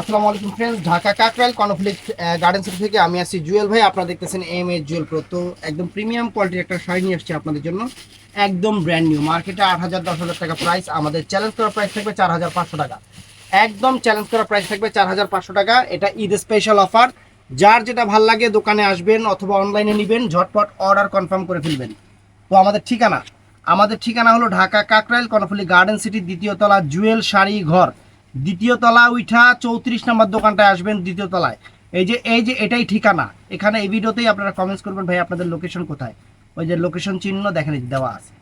আসসালামু আলাইকুম friends Dhaka Kakrail conflict garden city থেকে আমি আসছি জুয়েল ভাই। আপনারা দেখতেছেন এম এ জুয়েল প্রো তো একদম প্রিমিয়াম কোয়ালিটির একটা শাড়ি নিয়ে আসছি আপনাদের জন্য। একদম ব্র্যান্ড নিউ মার্কেটে আট হাজার, দশ হাজার টাকা প্রাইস আমাদের চ্যালেঞ্জ করা প্রাইস থাকবে চার হাজার পাঁচশো টাকা। একদম চ্যালেঞ্জ করা প্রাইস থাকবে চার হাজার পাঁচশো টাকা। এটা ঈদ স্পেশাল অফার যার যেটা ভালো লাগে দোকানে আসবেন অথবা অনলাইনে নেবেন, ঝটপট অর্ডার কনফার্ম করে ফেলবেন। তো আমাদের ঠিকানা। আমাদের ঠিকানা হলো ঢাকা কাকরাইল কর্ণফুলি গার্ডেন সিটি দ্বিতীয় তলা, জুয়েল শাড়ি ঘর। দ্বিতীয় তলা উঠা চৌত্রিশ নম্বর দোকানটায় আসবেন দ্বিতীয় তলায়। এই যে এই যে এটাই ঠিকানা। এখানে এই ভিডিওতেই আপনারা কমেন্টস করবেন, ভাই, আপনাদের লোকেশন কোথায়? ওই যে লোকেশন চিহ্ন দেখেন দেওয়া আছে।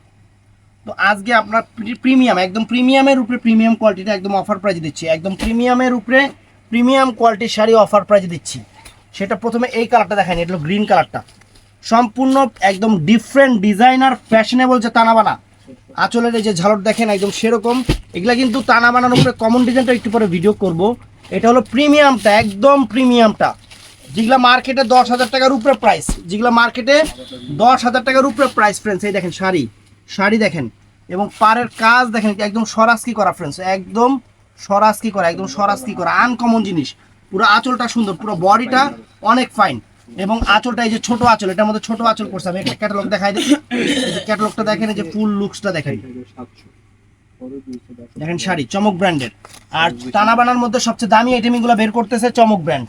তো আজকে আপনার প্রিমিয়াম একদম প্রিমিয়ামের উপরে প্রিমিয়াম কোয়ালিটিটা একদম অফার প্রাইজে দিচ্ছি। একদম প্রিমিয়ামের উপরে প্রিমিয়াম কোয়ালিটির শাড়ি অফার প্রাইজে দিচ্ছি। সেটা প্রথমে এই কালারটা দেখেন, এটা হলো গ্রিন কালারটা সম্পূর্ণ একদম ডিফারেন্ট ডিজাইনার ফ্যাশনেবল যে তানাবানা আঁচলের এই যে ঝালট দেখেন, একদম সেরকম। এগুলা কিন্তু টানা বানানোর উপরে কমন ডিজাইনটা একটু পরে ভিডিও করব। এটা হলো প্রিমিয়ামটা একদম প্রিমিয়ামটা যেগুলা মার্কেটে দশ হাজার টাকার উপরে প্রাইস যেগুলা মার্কেটে দশ হাজার টাকার উপরে প্রাইস ফ্রেন্ডস এই দেখেন শাড়ি। শাড়ি দেখেন। এবং পাড়ের কাজ দেখেন, একদম সরাসকি করা ফ্রেন্ডস একদম সরাসকি করা, একদম সরাসকি করা আনকমন জিনিস। পুরো আঁচলটা সুন্দর, পুরো বডিটা অনেক ফাইন এবং আঁচলটা এই যে ছোট আঁচল, এটার মধ্যে ছোট আঁচল করছে। আমি একটা ক্যাটালগ দেখাই দিই। ক্যাটালগটা দেখেন, এই যে ফুল লুকসটা দেখেন। দেখেন শাড়ি, চমক ব্র্যান্ডের আর টানাবানার মধ্যে সবচেয়ে দামি আইটেমগুলো বের করতেছে চমক ব্র্যান্ড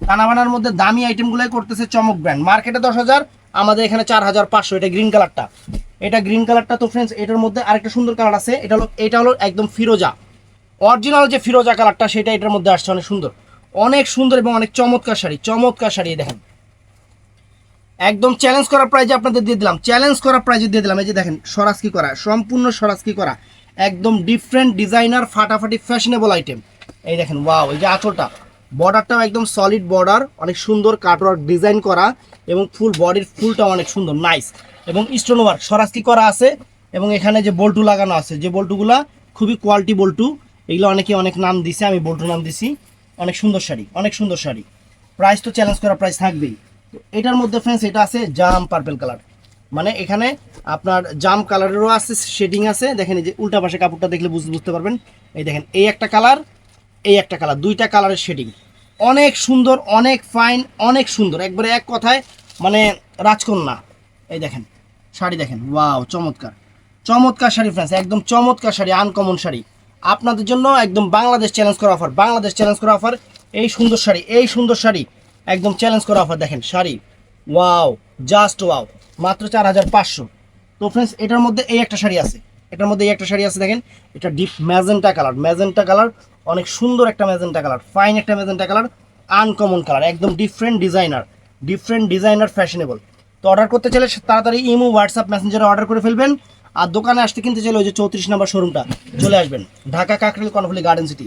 টানাবানার মধ্যে দামি আইটেমগুলোই করতেছে চমক ব্র্যান্ড মার্কেটে দশ হাজার, আমাদের এখানে চার হাজার পাঁচশো, এটা গ্রিন কালারটা এটা গ্রিন কালারটা তো ফ্রেন্ডস এটার মধ্যে আরেকটা সুন্দর কালার আছে, এটা হলো এটা হলো একদম ফিরোজা। অরিজিনাল যে ফিরোজা কালারটা সেটা এটার মধ্যে আসছে, অনেক সুন্দর। অনেক সুন্দর এবং অনেক চমৎকার শাড়ি চমৎকার শাড়ি দেখেন। একদম চ্যালেঞ্জ করা প্রাইজে আপনাদের দিয়ে দিলাম। চ্যালেঞ্জ করা প্রাইজে দিয়ে দিলাম। এই যে দেখেন সরাসকি করা? সম্পূর্ণ সরাসকি করা? একদম ডিফারেন্ট ডিজাইনার ফাটাফাটি ফ্যাশনেবল আইটেম এই দেখেন ওয়াও এই যে আঁচলটা। বর্ডারটাও একদম সলিড বর্ডার অনেক সুন্দর কাটওয়ার্ক ডিজাইন করা এবং ফুল বডির ফুলটা অনেক সুন্দর নাইস এবং স্টোন ওয়ার্ক সরাসকি করা আছে? এবং এখানে যে বল্টু লাগানো আছে, যে বল্টুগুলা খুবই কোয়ালিটি বল্টু। এগুলো অনেকে অনেক নাম দিছে, আমি বল্টু নাম দিছি। অনেক সুন্দর শাড়ি, অনেক সুন্দর শাড়ি। প্রাইস তো চ্যালেঞ্জ করা প্রাইস থাকবেই। এটার মধ্যে ফ্রেন্ডস এটা আছে জাম পার্পেল কালার মানে এখানে আপনার জাম কালারেরও আছে শেডিং আছে। দেখেন এই যে উল্টা পাশে কাপড়টা দেখলে বুঝ- বুঝতে পারবেন। এই দেখেন, এই একটা কালার এই একটা কালার দুইটা কালারের শেডিং অনেক সুন্দর, অনেক ফাইন অনেক সুন্দর। একবারে এক কথায় মানে রাজকন্যা। এই দেখেন, শাড়ি দেখেন ওয়াও চমৎকার। চমৎকার শাড়ি ফ্রেন্ডস একদম চমৎকার শাড়ি আনকমন শাড়ি। আপনাদের জন্য একদম বাংলাদেশ চ্যালেঞ্জ করা অফার বাংলাদেশ চ্যালেঞ্জ করা অফার এই সুন্দর শাড়ি, এই সুন্দর শাড়ি। একদম চ্যালেঞ্জ করা অফার দেখেন, শাড়ি। ওয়াও জাস্ট ওয়াও মাত্র চার হাজার পাঁচশো। তো ফ্রেন্ডস এটার মধ্যে এই একটা শাড়ি আছে। এটার মধ্যে এই একটা শাড়ি আছে, দেখেন, এটা deep magenta colour magenta colour অনেক সুন্দর একটা ম্যাজেন্টা কালার ফাইন একটা ম্যাজেন্টা কালার আনকমন কালার একদম different designer different designer fashionable তো অর্ডার করতে চাইলে তাড়াতাড়ি ইমো হোয়াটসঅ্যাপ মেসেঞ্জারে অর্ডার করে ফেলবেন। আর দোকানে আসতে কিনতে চাইলে ওই যে চৌত্রিশ নম্বর শোরুমটা চলে আসবেন। Dhaka Kakrail Karnaphuli garden city